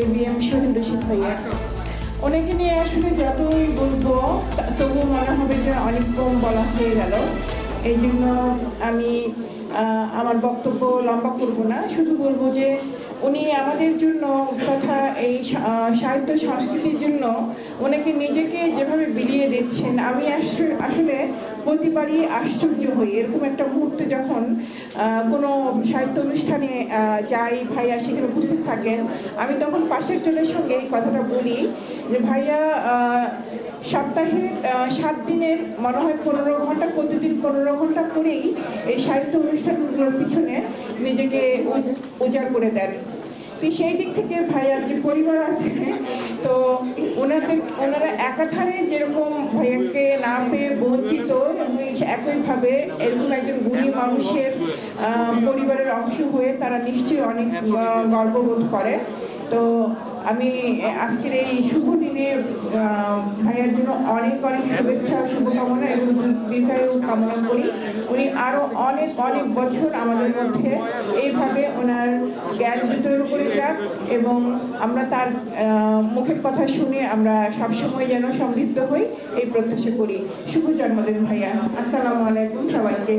A B M Shahid Rashid ভাইয়া। নিয়ে আসলে যতই বলব, তবুও মনে হবে যে অনেক কম বলা হয়ে গেল। এই জন্য আমি আমার বক্তব্য লম্বা করব না। শুধু বলব যে উনি আমাদের জন্য তথা এই সাহিত্য সংস্কৃতির জন্য ওনাকে নিজেকে যেভাবে বিলিয়ে দিচ্ছেন আমি আস- আসলে প্রতিবারই আশ্চর্য হই। এরকম একটা মুহূর্তে যখন কোনো সাহিত্য অনুষ্ঠানে যাই ভাইয়া সেখানে উপস্থিত থাকেন আমি তখন পাশের জনের সঙ্গে এই কথাটা বলি যে ভাইয়া আহ, সপ্তাহে সাত দিনের মনে হয় পনেরো ঘণ্টা প্রতিদিন পনেরো ঘণ্টা করেই এই সাহিত্য অনুষ্ঠানগুলোর পিছনে নিজেকে উজ- উজাড় করে দেন। তো সেই দিক থেকে ভাইয়ার যে পরিবার আছে, তো ওনাদের, ওনারা একাধারে যেরকম ভাইয়াকে না পেয়ে বঞ্চিত একইভাবে এরকম একজন গুণী মানুষের পরিবারের অংশ হয়ে তারা নিশ্চয়ই অনেক গর্ববোধ করে। তো আমি আজকের এই শুভ দিনে ভাইয়ার জন্য অনেক অনেক শুভেচ্ছা এবং দীর্ঘায়ু কামনা করি। উনি আরও অনেক অনেক বছর আমাদের মধ্যে এইভাবে ওনার জ্ঞান বিতরণ করে যাক এবং আমরা তার মুখের কথা শুনে আমরা সবসময় যেন সমৃদ্ধ হই, এই প্রত্যাশা করি। শুভ জন্মদিন, ভাইয়া। আসসালামু আলাইকুম সবাইকে।